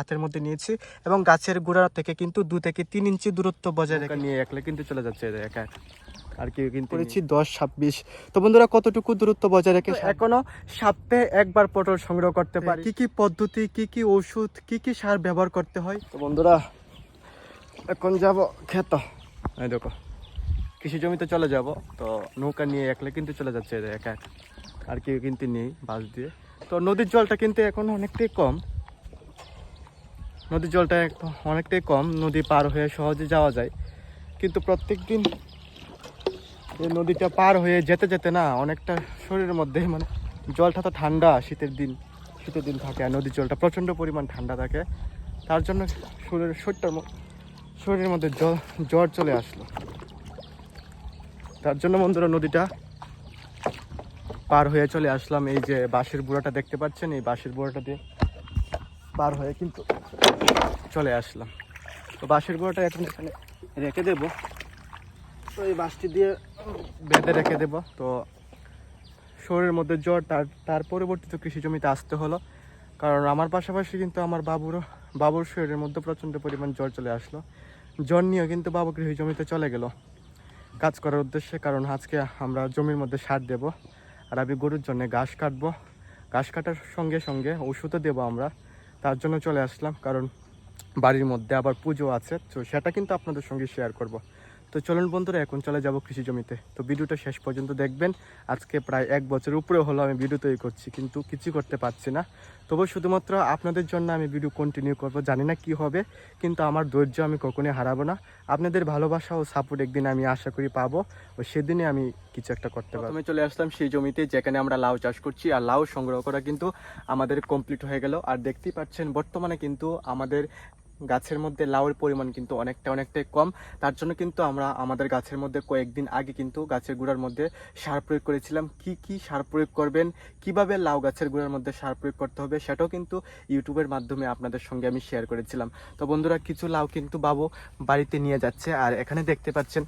হাতের মধ্যে নিয়েছি এবং গাছের গোড়া থেকে কিন্তু দু থেকে তিন ইঞ্চি দূরত্ব বজায় রেখে নিয়ে একলা কিন্তু চলে যাচ্ছে একা। আর কেউ কিন্তু করেছি দশ ছাব্বিশ। তো বন্ধুরা কতটুকু দূরত্ব বজায় রেখে এখনও সপ্তাহে একবার পটল সংগ্রহ করতে পারি। কি কি পদ্ধতি কি কি ওষুধ কি কি সার ব্যবহার করতে হয়? তো বন্ধুরা এখন যাব খেত এই দেখো কৃষি জমিতে চলে যাব। তো নৌকা নিয়ে একলা কিন্তু চলে যাচ্ছে এদের একা। একা আর কেউ কিন্তু নেই বাস দিয়ে। তো নদীর জলটা কিন্তু এখন অনেকটাই কম। নদীর জলটা অনেকটাই কম, নদী পার হয়ে সহজে যাওয়া যায়। কিন্তু প্রত্যেক দিন এই নদীটা পার হয়ে যেতে যেতে না, অনেকটা শরীরের মধ্যে মানে জলটা তো ঠান্ডা শীতের দিন শীতের দিন থাকে আর নদীর জলটা প্রচণ্ড পরিমাণ ঠান্ডা থাকে। তার জন্য শরীরের শরীরটার শরীরের মধ্যে জ্বর জ্বর চলে আসলো। তার জন্য বন্ধুরা নদীটা পার হয়ে চলে আসলাম। এই যে বাঁশের বুড়াটা দেখতে পাচ্ছেন? এই বাঁশের বুড়াটা দিয়ে পার হয়ে কিন্তু চলে আসলাম। তো বাঁশের গোড়াটা এখন এখানে রেখে দেব। তো এই বাঁশটি দিয়ে বেঁধে রেখে দেব। তো শরীরের মধ্যে জ্বর তার তার পরবর্তীতে কৃষি জমিতে আসতে হলো। কারণ আমার পাশাপাশি কিন্তু আমার বাবুরও, বাবুর শরীরের মধ্যে প্রচণ্ড পরিমাণ জ্বর চলে আসলো। জ্বর নিয়েও কিন্তু বাবু কৃষি জমিতে চলে গেল কাজ করার উদ্দেশ্যে। কারণ আজকে আমরা জমির মধ্যে সার দেব আর আমি গরুর জন্য ঘাস কাটবো। ঘাস কাটার সঙ্গে সঙ্গে ওষুধও দেবো আমরা। তার জন্য চলে আসলাম, কারণ বাড়ির মধ্যে আবার পুজো আছে, তো সেটা কিন্তু আপনাদের সঙ্গে শেয়ার করব। তো চলুন বন্ধুরা, এখন চলে যাব কৃষি জমিতে। তো ভিডিওটা শেষ পর্যন্ত দেখবেন। আজকে প্রায় এক বছর উপরে হলো আমি ভিডিও তৈরি করছি, কিন্তু কিছু করতে পারছি না। তবু শুধুমাত্র আপনাদের জন্য আমি ভিডিও কন্টিনিউ করব, জানি না কি হবে, কিন্তু আমার ধৈর্য আমি কখনোই হারাবো না। আপনাদের ভালোবাসা ও সাপোর্ট একদিন আমি আশা করি পাবো, ও সেদিনে আমি কিছু একটা করতে পারব। আমি চলে আসলাম সেই জমিতে, যেখানে আমরা লাউ চাষ করছি, আর লাউ সংগ্রহ করা কিন্তু আমাদের কমপ্লিট হয়ে গেল। আর দেখতেই পাচ্ছেন, বর্তমানে কিন্তু আমাদের গাছের মধ্যে লাউয়ের পরিমাণ কিন্তু অনেকটা অনেকটাই কম। তার জন্য কিন্তু আমরা আমাদের গাছের মধ্যে কয়েকদিন আগে কিন্তু গাছের গুঁড়ার মধ্যে সার প্রয়োগ করেছিলাম। কি কি সার প্রয়োগ করবেন? কীভাবে লাউ গাছের গুঁড়ার মধ্যে সার প্রয়োগ করতে হবে সেটাও কিন্তু ইউটিউবের মাধ্যমে আপনাদের সঙ্গে আমি শেয়ার করেছিলাম। তো বন্ধুরা, কিছু লাউ কিন্তু বাবু বাড়িতে নিয়ে যাচ্ছে। আর এখানে দেখতে পাচ্ছেন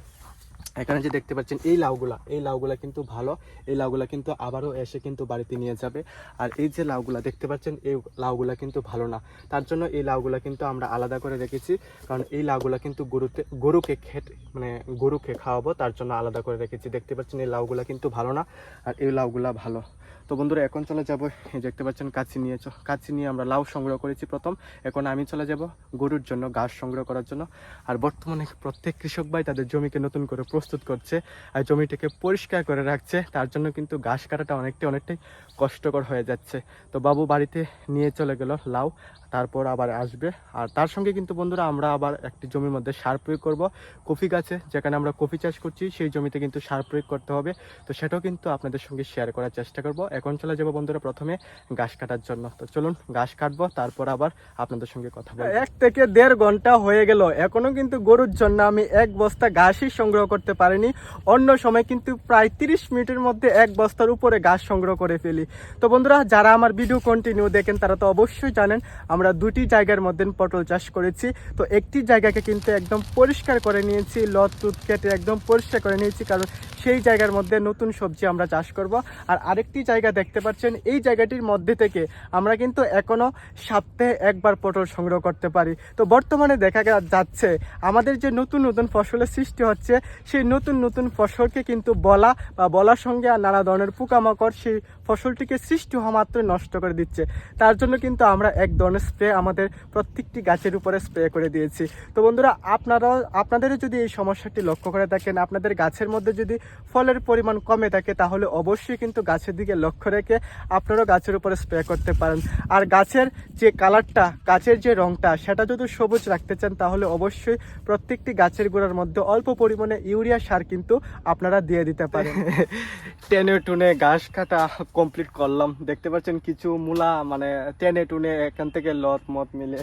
এখানে যে দেখতে পাচ্ছেন, এই লাউগুলা এই লাউগুলা কিন্তু ভালো, এই লাউগুলা কিন্তু আবারও এসে কিন্তু বাড়িতে নিয়ে যাবে। আর এই যে লাউগুলা, দেখতে পাচ্ছেন, এই লাউগুলা কিন্তু ভালো না। তার জন্য এই লাউগুলা কিন্তু আমরা আলাদা করে রেখেছি, কারণ এই লাউগুলা কিন্তু গরুতে, গরুকে খেতে মানে গরুকে খাওয়াবো, তার জন্য আলাদা করে রেখেছি। দেখতে পাচ্ছেন, এই লাউগুলা কিন্তু ভালো না, আর এই লাউগুলা ভালো। তো বন্ধুরা, এখন চলে যাব দেখতে পাচ্ছেন কাছি নিয়ে কাছি নিয়ে আমরা লাউ সংগ্রহ করেছি প্রথম। এখন আমি চলে যাব গরুর জন্য, ঘাস সংগ্রহ করার জন্য। আর বর্তমানে প্রত্যেক কৃষক ভাই তাদের জমিকে নতুন করে প্রস্তুত করছে আর জমিটাকে পরিষ্কার করে রাখছে, তার জন্য কিন্তু ঘাস কাটাটা অনেকটাই অনেকটাই কষ্টকর হয়ে যাচ্ছে। তো বাবু বাড়িতে নিয়ে চলে গেল লাউ। তারপর আবার আসবে। আর তার সঙ্গে কিন্তু বন্ধুরা আমরা আবার একটি জমির মধ্যে সার প্রয়োগ করব। কফি গাছে যেখানে আমরা কফি চাষ করছি, সেই জমিতে কিন্তু সার প্রয়োগ করতে হবে। তো সেটাও কিন্তু আপনাদের সঙ্গে শেয়ার করার চেষ্টা করব। এখন চলে যাব বন্ধুরা প্রথমে ঘাস কাটার জন্য। তো চলুন ঘাস কাটবো, তারপর আবার আপনাদের সঙ্গে কথা বলব। এক থেকে দেড় ঘণ্টা হয়ে গেল। এখনও কিন্তু গরুর জন্য আমি এক বস্তা ঘাসই সংগ্রহ করতে পারিনি। অন্য সময় কিন্তু প্রায় তিরিশ মিনিটের মধ্যে এক বস্তার উপরে ঘাস সংগ্রহ করে ফেলি। তো বন্ধুরা, যারা আমার ভিডিও কন্টিনিউ দেখেন, তারা তো অবশ্যই জানেন আমরা দুটি জায়গার মধ্যে পটল চাষ করেছি। তো একটি জায়গাকে কিন্তু একদম পরিষ্কার করে নিয়েছি লত টুত কেটে একদম পরিষ্কার করে নিয়েছি, কারণ সেই জায়গার মধ্যে নতুন সবজি আমরা চাষ করব। আর আরেকটি জায়গা দেখতে পাচ্ছেন, এই জায়গাটির মধ্যে থেকে আমরা কিন্তু এখনও সপ্তাহে একবার পটল সংগ্রহ করতে পারি। তো বর্তমানে দেখা যাচ্ছে, আমাদের যে নতুন নতুন ফসলের সৃষ্টি হচ্ছে, সেই নতুন নতুন ফসলকে কিন্তু বলা বা বলার সঙ্গে নানা ধরনের পোকামাকড় সেই ফসলটিকে সৃষ্টি হওয়া মাত্রই নষ্ট করে দিচ্ছে। তার জন্য কিন্তু আমরা এক ধরনের স্প্রে আমাদের প্রত্যেকটি গাছের উপরে স্প্রে করে দিয়েছি। তো বন্ধুরা, আপনারাও আপনাদেরও যদি এই সমস্যাটি লক্ষ্য করে থাকেন, আপনাদের গাছের মধ্যে যদি ফলের পরিমাণ কমে থাকে, তাহলে অবশ্যই কিন্তু গাছের দিকে লক্ষ্য রেখে আপনারাও গাছের উপরে স্প্রে করতে পারেন। আর গাছের যে কালারটা, গাছের যে রংটা, সেটা যদি সবুজ রাখতে চান, তাহলে অবশ্যই প্রত্যেকটি গাছের গোড়ার মধ্যে অল্প পরিমাণে ইউরিয়া সার কিন্তু আপনারা দিয়ে দিতে পারেন। টেনে টুনে ঘাস কাটা কমপ্লিট করলাম। দেখতে পাচ্ছেন কিছু মূলা মানে টেনে টুনে এখান থেকে লত মত মিলে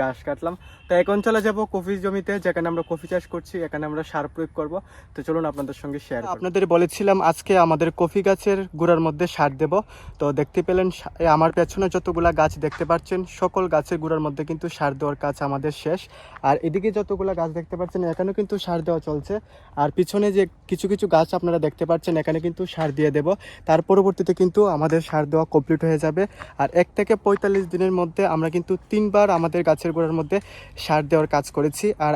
ঘাস কাটলাম। তো এখন চলে যাব কফি জমিতে, যেখানে আমরা কফি চাষ করছি, এখানে আমরা সার প্রয়োগ করব। তো চলুন আপনাদের সঙ্গে শেয়ার আপনাদের বলেছিলাম আজকে আমাদের কফি গাছের গোড়ার মধ্যে সার দেব। তো দেখতে পেলেন আমার পেছনে যতগুলা গাছ দেখতে পাচ্ছেন, সকল গাছের গোড়ার মধ্যে কিন্তু সার দেওয়ার কাজ আমাদের শেষ। আর এদিকে যতগুলা গাছ দেখতে পাচ্ছেন, এখানেও কিন্তু সার দেওয়া চলছে। আর পিছনে যে কিছু কিছু গাছ আপনারা দেখতে পাচ্ছেন, এখানে কিন্তু সার দিয়ে দেব। তার পরবর্তীতে কিন্তু আমাদের সার দেওয়া কমপ্লিট হয়ে যাবে। আর এক থেকে পঁয়তাল্লিশ দিনের মধ্যে আমরা কিন্তু তিনবার আমাদের গাছের গোড়ার মধ্যে সার দেওয়ার কাজ করেছি। আর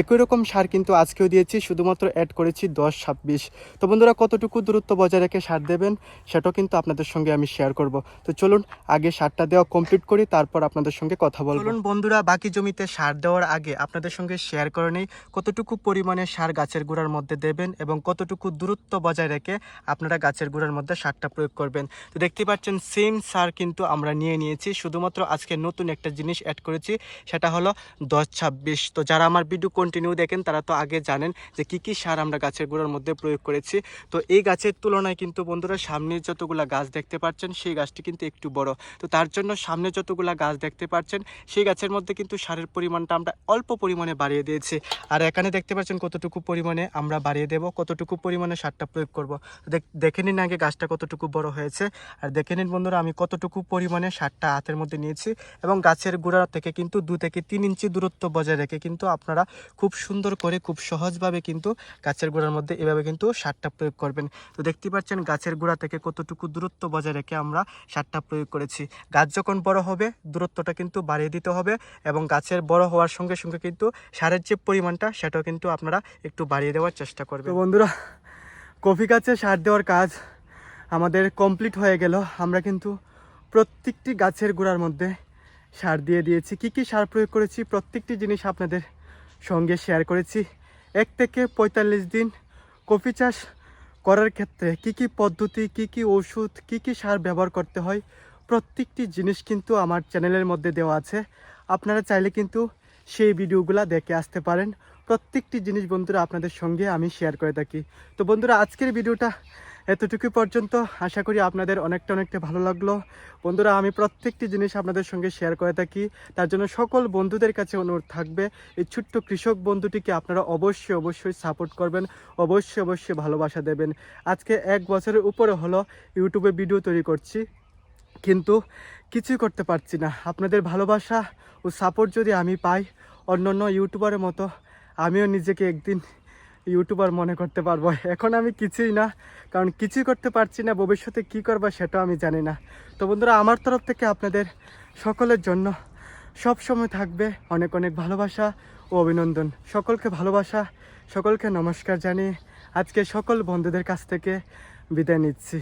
একই রকম সার কিন্তু আজকেও দিয়েছি, শুধুমাত্র অ্যাড করেছি দশ ছাব্বিশ। তো বন্ধুরা, কতটুকু দূরত্ব বজায় রেখে সার দেবেন, সেটাও কিন্তু আপনাদের সঙ্গে আমি শেয়ার করব। তো চলুন, আগে সারটা দেওয়া কমপ্লিট করি, তারপর আপনাদের সঙ্গে কথা বলব। চলুন বন্ধুরা, বাকি জমিতে সার দেওয়ার আগে আপনাদের সঙ্গে শেয়ার করে নেই, কতটুকু পরিমাণে সার গাছের গোড়ার মধ্যে দেবেন এবং কতটুকু দূরত্ব বজায় রেখে আপনারা গাছের গোড়ার মধ্যে সারটা প্রয়োগ করবেন। তো দেখতে পাচ্ছেন সেম সার কিন্তু আমরা নিয়ে নিয়েছি, শুধুমাত্র আজকে নতুন একটা জিনিস অ্যাড করেছি, সেটা হলো দশ ছাব্বিশ। তো যারা আমার ভিডিও কন্টিনিউ দেখেন, তারা তো আগে জানেন যে কি কি সার আমরা গাছের গোড়ার মধ্যে প্রয়োগ করেছি। তো এই গাছের তুলনায় কিন্তু বন্ধুরা সামনে যতগুলা গাছ দেখতে পাচ্ছেন, সেই গাছটি কিন্তু একটু বড়। তো তার জন্য সামনে যতগুলা গাছ দেখতে পাচ্ছেন, সেই গাছের মধ্যে কিন্তু সারের পরিমাণটা আমরা অল্প পরিমাণে বাড়িয়ে দিয়েছি। আর এখানে দেখতে পাচ্ছেন কতটুকু পরিমাণে আমরা বাড়িয়ে দেব, কতটুকু পরিমাণে সারটা প্রয়োগ করব। দেখ- নিন আগে গাছটা কতটুকু বড় হয়েছে। আর দেখে নিন বন্ধুরা, আমি কতটুকু পরিমাণে সারটা হাতের মধ্যে নিয়েছি। এবং গাছের গোড়া থেকে কিন্তু দু থেকে তিন ইঞ্চি দূরত্ব বজায় রেখে কিন্তু আপনারা খুব সুন্দর করে, খুব সহজভাবে কিন্তু গাছের গোড়ার মধ্যে এভাবে কিন্তু সারটা প্রয়োগ করবেন। তো দেখতে পাচ্ছেন গাছের গোড়া থেকে কতটুকু দূরত্ব বজায় রেখে আমরা সারটা প্রয়োগ করেছি। গাছ যখন বড় হবে, দূরত্বটা কিন্তু বাড়িয়ে দিতে হবে এবং গাছের বড় হওয়ার সঙ্গে সঙ্গে কিন্তু সারের যে পরিমাণটা, সেটাও কিন্তু আপনারা একটু বাড়িয়ে দেওয়ার চেষ্টা করবেন। বন্ধুরা, কফি গাছে সার দেওয়ার কাজ আমাদের কমপ্লিট হয়ে গেল। আমরা কিন্তু প্রত্যেকটি গাছের গোড়ার মধ্যে সার দিয়ে দিয়েছি। কি কি সার প্রয়োগ করেছি? প্রত্যেকটি জিনিস আপনাদের সঙ্গে শেয়ার করেছি। এক থেকে পঁয়তাল্লিশ দিন কফি চাষ করার ক্ষেত্রে কি কি পদ্ধতি, কি কি ওষুধ, কি কি সার ব্যবহার করতে হয়, প্রত্যেকটি জিনিস কিন্তু আমার চ্যানেলের মধ্যে দেওয়া আছে। আপনারা চাইলে কিন্তু সেই ভিডিওগুলো দেখে আসতে পারেন। প্রত্যেকটি জিনিস বন্ধুরা আপনাদের সঙ্গে আমি শেয়ার করে থাকি। তো বন্ধুরা, আজকের ভিডিওটা এতটুকু পর্যন্ত আশা করি আপনাদের অনেকটা অনেকটা ভালো লাগল। বন্ধুরা, আমি প্রত্যেকটি জিনিস আপনাদের সঙ্গে শেয়ার করে থাকি। তার জন্য সকল বন্ধুদের কাছে অনুরোধ থাকবে, এই ছোট্ট কৃষক বন্ধুটিকে আপনারা অবশ্যই অবশ্যই সাপোর্ট করবেন, অবশ্যই অবশ্যই ভালোবাসা দেবেন। আজকে এক বছরের উপরে হলো ইউটিউবে ভিডিও তৈরি করছি, কিন্তু কিছুই করতে পারছি না। আপনাদের ভালোবাসা ও সাপোর্ট যদি আমি পাই অন্য অন্য ইউটিউবারের মতো, আমিও নিজেকে একদিন ইউটিউবার মনে করতে পারব। এখন আমি কিছুই না, কারণ কিছুই করতে পারছি না, ভবিষ্যতে কি করব সেটাও আমি জানি না। তো বন্ধুরা, আমার তরফ থেকে আপনাদের সকলের জন্য সব সময় থাকবে অনেক অনেক ভালোবাসা ও অভিনন্দন। সকলকে ভালোবাসা, সকলকে নমস্কার জানিয়ে আজকে সকল বন্ধুদের কাছ থেকে বিদায় নিচ্ছি।